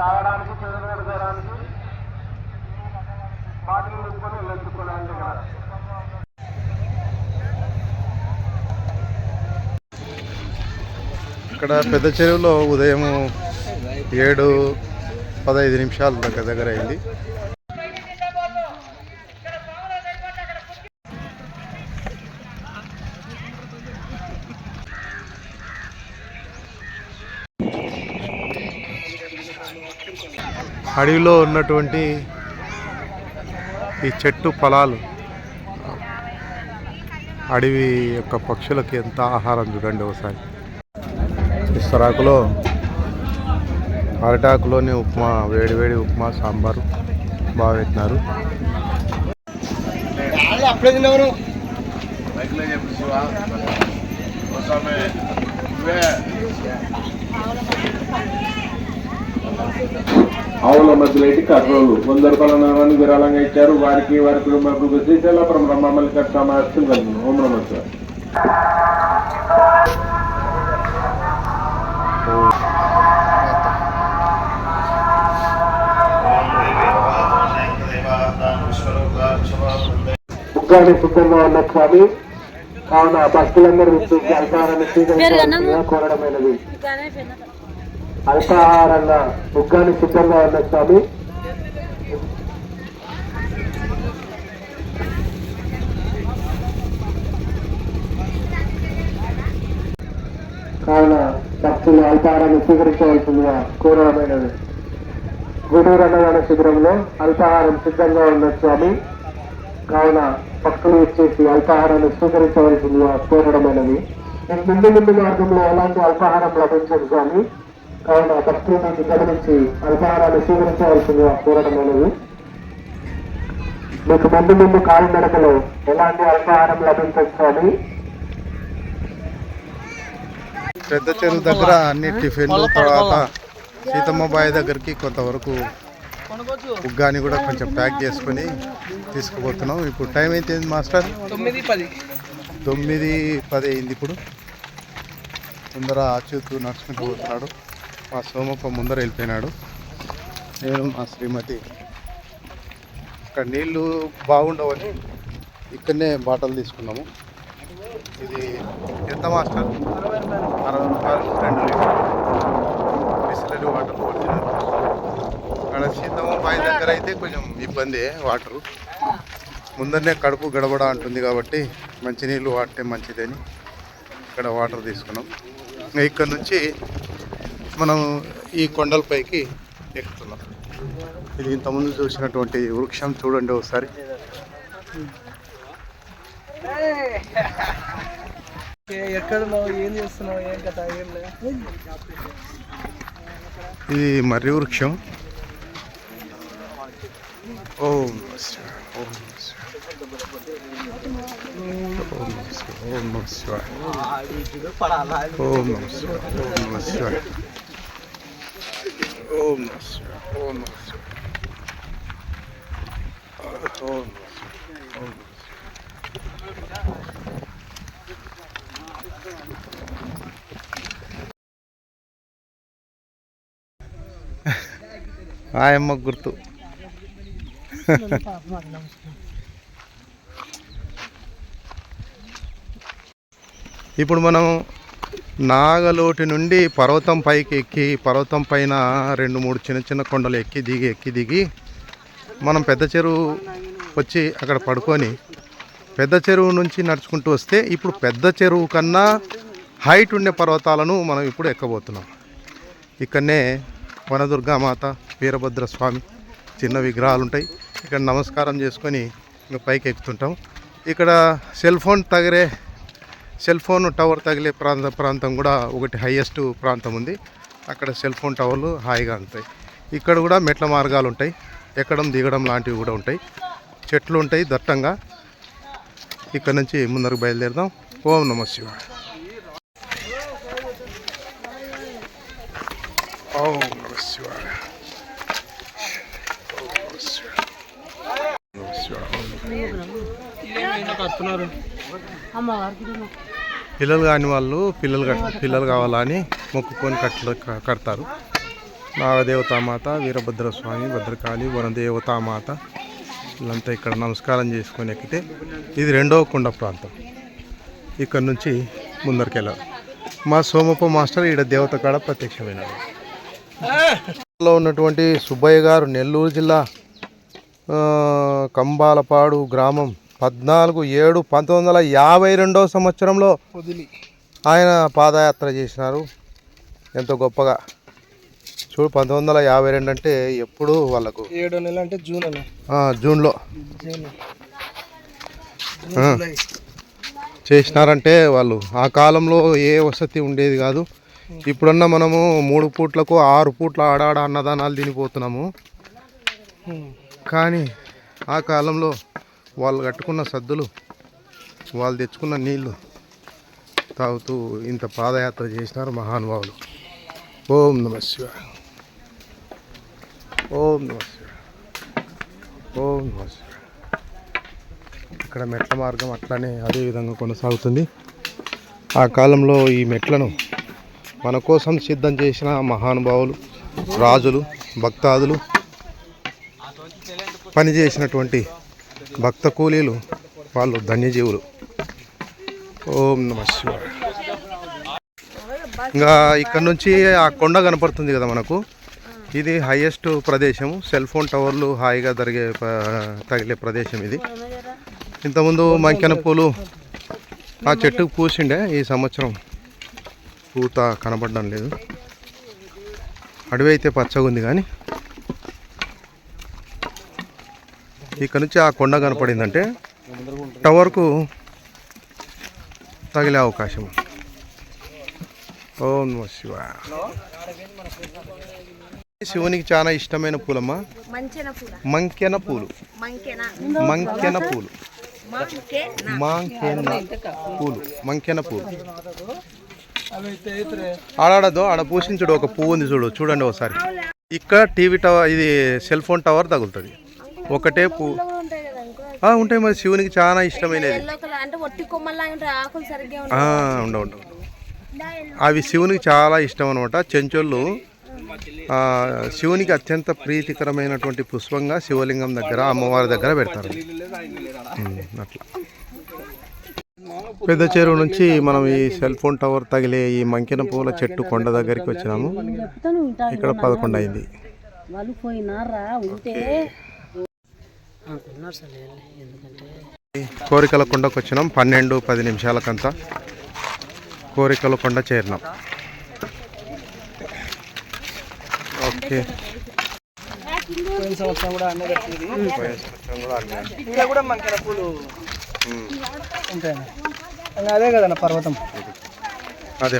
తాగడానికి చేతులు పెట్టుకోవడానికి బాటిల్ నింపుకొని వెళ్ళొచ్చుకోవడానికి ఇక్కడ. ఇక్కడ పెద్ద చెరువులో ఉదయం ఏడు పదహైదు నిమిషాల దగ్గర దగ్గర అయింది. అడవిలో ఉన్నటువంటి ఈ చెట్టు పొలాలు అడవి యొక్క పక్షులకి ఎంత ఆహారం చూడండి ఒకసారి. ఇస్తరాకులో అరటాకులోని ఉప్మా వేడి వేడి ఉప్మా సాంబారు బాగా పెట్టినారు. అప్పుడే తిన్నవరు ఆవుల మధ్యలో కర్రోలు. వంద రూపాయల నాణాన్ని విరాళంగా ఇచ్చారు. వారికి వారి కుటుంబాలకు శ్రీశైలాపురం రమ్మల్లిక సమావేశం కలిగింది ఓం నమ. ఉగ్గాని సిద్ధంగా ఉన్న స్వామి కావున భక్తులందరూ కోరడమైనది. అల్పాహారంగా ముగ్గాన్ని సిద్ధంగా ఉన్న స్వామి. కావున భక్తులు అల్పాహారాన్ని స్వీకరించవలసిందిగా కోరమైనది గూడూరు అన్నదాన శిబిరంలో అల్పాహారం సిద్ధంగా ఉన్న స్వామి. కావున భక్తులు వచ్చేసి అల్పాహారాన్ని స్వీకరించవలసిందిగా కోరడమైనది. మీకు ముందు ముందు మార్గంలో ఎలాంటి అల్పాహారం లభించదు స్వామి? కావున భక్తులు దీన్ని గమనించి అల్పాహారాన్ని స్వీకరించవలసిందిగా కోరడమైనది మీకు ముందు ముందు కాలినడకలో ఎలాంటి అల్పాహారం స్వామి? పెద్ద చెరువు దగ్గర అన్ని టిఫిన్లు తర్వాత సీతమ్మ బాయి దగ్గరికి కొంతవరకు ఉగ్గాని కూడా కొంచెం ప్యాక్ చేసుకొని తీసుకుపోతున్నాం. ఇప్పుడు టైం అయితే మాస్టర్? తొమ్మిది పది. తొమ్మిది పది అయింది ఇప్పుడు. ముందర ఆచూతూ నడుచుకుంటూ పోతున్నాడు. మా సోమప్ప ముందర వెళ్ళిపోయినాడు. నేను మా శ్రీమతి. ఇక్కడ నీళ్ళు బాగుండవని ఇక్కడనే బాటలు తీసుకున్నాము. ఇది ఎంత మాస్టర్? అరవై రూపాయలు రెండు లీటర్లు. Bisleri water original. అక్కడ సీతమ్మ బావి దగ్గర అయితే కొంచెం ఇబ్బంది వాటర్. ముందరనే కడుపు గడబడ అంటుంది కాబట్టి మంచినీళ్ళు వాడితే మంచిదని ఇక్కడ వాటర్ తీసుకున్నాం. ఇక్కడ నుంచి మనం ఈ కొండలపైకి ఎక్కుతున్నాం ఇది ఇంతకుముందు చూసినటువంటి వృక్షం చూడండి ఒకసారి ఏం చేస్తున్నావు ఏం కథ ఏం లేదు ఇది మర్రి వృక్షం ఓం. ఓం. ఓం. ఓం. ఓం శివాయ. ఓం ఓం ఓం ఓం ఆయమ్మ గుర్తు. ఇప్పుడు మనం నాగలోటి నుండి పర్వతం పైకి ఎక్కి పర్వతం పైన రెండు మూడు చిన్న చిన్న కొండలు ఎక్కి దిగి ఎక్కి దిగి మనం పెద్ద చెరువు వచ్చి అక్కడ పడుకొని పెద్ద చెరువు నుంచి నడుచుకుంటూ వస్తే ఇప్పుడు పెద్ద చెరువు కన్నా హైట్ ఉండే పర్వతాలను మనం ఇప్పుడు ఎక్కబోతున్నాం. ఇక్కడనే వనదుర్గామాత వీరభద్ర స్వామి చిన్న విగ్రహాలు ఉంటాయి ఇక్కడ నమస్కారం చేసుకొని ఇంకా పైకి ఎక్కుతుంటాం ఇక్కడ సెల్ ఫోన్ తగిరే సెల్ ఫోన్ టవర్ తగిలే ప్రాంత ప్రాంతం కూడా ఒకటి హైయెస్ట్ ప్రాంతం ఉంది. అక్కడ సెల్ ఫోన్ టవర్లు హాయిగా ఉంటాయి. ఇక్కడ కూడా మెట్ల మార్గాలు ఉంటాయి. ఎక్కడం దిగడం లాంటివి కూడా ఉంటాయి. చెట్లు ఉంటాయి దట్టంగా. ఇక్కడ నుంచి ముందరకు బయలుదేరదాం. ఓం నమ శివ ఓం నమ శివ ఓం పిల్లలు కాని వాళ్ళు పిల్లలు కట్ పిల్లలు కావాలని మొక్కుకొని కట్ల కడతారు. నాగదేవతామాత వీరభద్రస్వామి భద్రకాళి వనదేవతామాత వీళ్ళంతా ఇక్కడ నమస్కారం చేసుకొని ఎక్కితే ఇది రెండవ కొండ ప్రాంతం. ఇక్కడ నుంచి ముందరికెళ్ళారు మా సోమప్ప మాస్టర్ ఈడ దేవత కాడ ప్రత్యక్షమైనాడు. లో ఉన్నటువంటి సుబ్బయ్య గారు నెల్లూరు జిల్లా కంబాలపాడు గ్రామం పద్నాలుగు ఏడు పంతొమ్మిది వందల యాభై రెండవ సంవత్సరంలో ఆయన పాదయాత్ర చేసినారు. ఎంతో గొప్పగా. చూడు పంతొమ్మిది వందల యాభై రెండు అంటే ఎప్పుడు వాళ్ళకు. ఏడో నెల అంటే జూన్ జూన్లో. చేసినారంటే వాళ్ళు. ఆ కాలంలో ఏ వసతి ఉండేది కాదు. ఇప్పుడన్నా మనము మూడు పూట్లకు ఆరు పూట్ల ఆడాడ అన్నదానాలు తినిపోతున్నాము. కానీ ఆ కాలంలో వాళ్ళు కట్టుకున్న సద్దులు వాళ్ళు తెచ్చుకున్న నీళ్ళు తాగుతూ ఇంత పాదయాత్ర చేసినారు మహానుభావులు. ఓం నమ శివ. ఓం నమ శివ. ఓం నమ శివ. ఇక్కడ మెట్ల మార్గం అట్లానే అదే విధంగా కొనసాగుతుంది. ఆ కాలంలో ఈ మెట్లను మన కోసం సిద్ధం చేసిన మహానుభావులు రాజులు భక్తాదులు పనిచేసినటువంటి భక్త కూలీలు వాళ్ళు ధన్యజీవులు. ఓం నమ శివ ఇంకా ఇక్కడ నుంచి ఆ కొండ కనపడుతుంది కదా మనకు. ఇది హైయెస్ట్ ప్రదేశం సెల్ ఫోన్ టవర్లు హాయిగా జరిగే ప- తగిలే ప్రదేశం ఇది. ఇంతకుముందు మంకెన పూలు ఆ చెట్టుకు పూసిండే. ఈ సంవత్సరం పూత కనబడడం లేదు. అడవి అయితే పచ్చగా ఉంది కానీ ఇక్కడ నుంచి ఆ కొండ కనపడిందంటే టవర్కు తగిలే అవకాశం. ఓం నమ శివాయ. శివునికి చాలా ఇష్టమైన పూలమ్మా? మంకెన పూలు. మంకెన. పూలు. మంకెన పూలు. మంకెన పూలు. ఆడాడదు ఆడ పూసించుడు ఒక పువ్వు ఉంది చూడు చూడండి ఒకసారి. ఇక్కడ టీవీ టవర్ ఇది సెల్ ఫోన్ టవర్ తగులుతుంది. ఒకటే పువ్వు ఉంటాయి కదా ఇంకో ఆ, ఉంటాయి మరి శివునికి చాలా ఇష్టమైనది. ఉండవు. ఉండవు అవి శివునికి చాలా ఇష్టం అనమాట చెంచోళ్ళు ఆ, శివునికి అత్యంత ప్రీతికరమైనటువంటి పుష్పంగా శివలింగం దగ్గర అమ్మవారి దగ్గర పెడతారు. అట్లా. పెద్ద చెరువు నుంచి మనం ఈ సెల్ ఫోన్ టవర్ తగిలే ఈ మంకిన పూల చెట్టు కొండ దగ్గరికి వచ్చినాము. ఇక్కడ పదకొండు అయింది. కోరికల కొండకు వచ్చినాం పన్నెండు పది నిమిషాలకంతా కోరికల కొండ చేరినాం ఓకే పోయిన సంవత్సరం కూడా అన్నీ కట్టేది. ఇంకా కూడా పూలు అదే కదన్న పర్వతం అదే.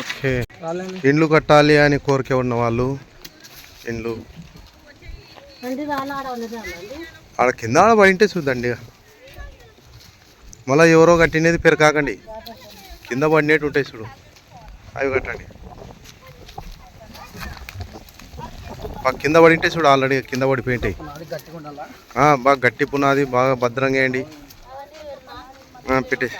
ఓకే ఇండ్లు కట్టాలి అని కోరిక ఉన్న వాళ్ళు రాను ఆడ కింద ఆడ పడింటే చూద్దండి. మళ్ళీ ఎవరో కట్టినది పెరకాకండి కింద పడినట్టు ఉంటాయి చూడు. అవి కట్టండి. బాగా కింద పడింటే చూడు ఆల్రెడీ కింద పడిపోయింటాయి. బాగా గట్టి పునాది బాగా భద్రంగా వేయండి. పెట్టేసి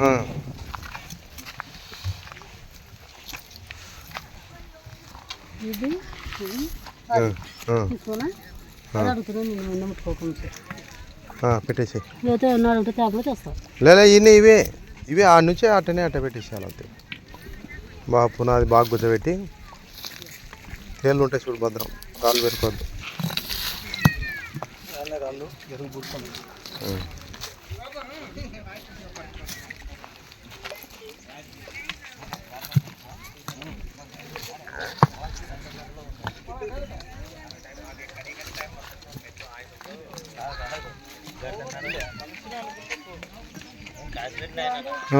ఆ. ఇది ఆ, ఆ, తీసుకున్నా అది అడుగుతున్నా నేను ఉన్న ముట్టుకోకుండా ఆ, పెట్టేసేయ్ లేకపోతే ఉన్నాడు ఉంటే ట్యాబ్లో చేస్తాం లేదా ఇన్ని ఇవే. ఇవే ఆ నుంచే అట్టనే అట్ట పెట్టేసేయాలి అంతే. బాగా పునాది బాగా గుర్తుపెట్టి తేళ్ళు ఉంటాయి చూడు భద్రం. రాళ్ళు పెరుకోవద్దు రాళ్ళు ఎరువు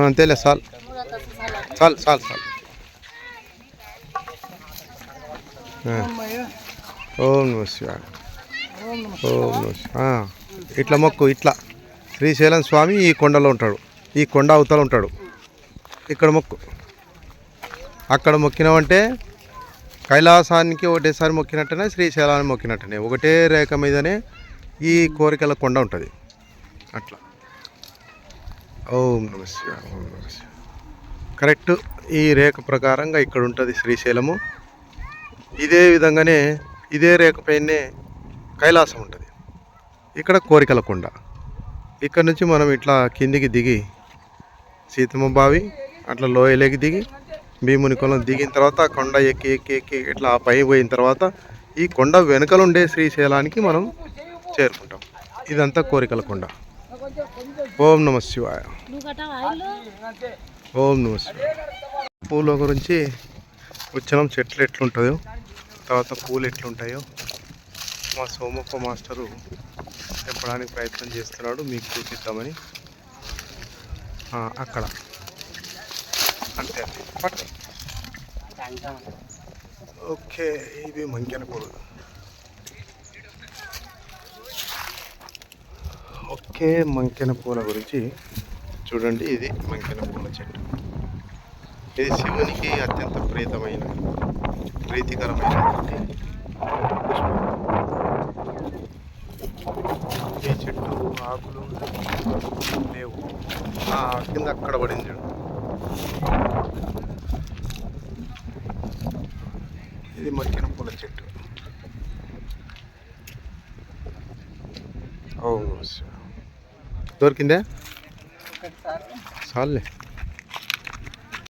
అంతేలే చాలు. చాలు చాలు చాలు. ఓం నమ శివాయ. ఓం నమ ఇట్లా మొక్కు ఇట్లా. శ్రీశైలం స్వామి ఈ కొండలో ఉంటాడు. ఈ కొండ అవతల ఉంటాడు. ఇక్కడ మొక్కు. అక్కడ మొక్కినామంటే కైలాసానికి ఒకటేసారి మొక్కినట్టనే శ్రీశైలాన్ని మొక్కినట్టనే. ఒకటే రేఖ మీదనే ఈ కోరికల కొండ ఉంటుంది. అట్లా. ఓం నమ ఓం నమ కరెక్ట్ ఈ రేఖ ప్రకారంగా ఇక్కడ ఉంటుంది శ్రీశైలము. ఇదే విధంగానే ఇదే రేఖపైనే కైలాసం ఉంటుంది. ఇక్కడ కోరికల కొండ. ఇక్కడ నుంచి మనం ఇట్లా కిందికి దిగి సీతమ్మ బావి అట్లా లోయలేకి దిగి భీముని కొలం దిగిన తర్వాత కొండ ఎక్కి ఎక్కి ఎక్కి ఇట్లా ఆ పై పోయిన తర్వాత ఈ కొండ వెనుకలుండే శ్రీశైలానికి మనం చేరుకుంటాం. ఇదంతా కోరికల కొండ. ఓం నమ శివాయ. ఓం నమ శివాయ. పూల గురించి వచ్చినాం చెట్లు ఎట్లుంటాయో తర్వాత పూలు ఎట్లుంటాయో మా సోమప్ప మాస్టరు తెంపడానికి ప్రయత్నం చేస్తున్నాడు మీకు చూపిద్దామని. అక్కడ. అంతే ఓకే ఇవి మంకెన పూలు. ఒకే మంకెన పూల గురించి చూడండి. ఇది మంకెన పూల చెట్టు. ఇది శివునికి అత్యంత ప్రీతమైన ప్రీతికరమైనటువంటి ఈ చెట్టు ఆకులు లేవు. ఆ కింద అక్కడ పడింది చూడు. ఇది మక్కిన పూల చెట్టు. దొరికిందే చాలులే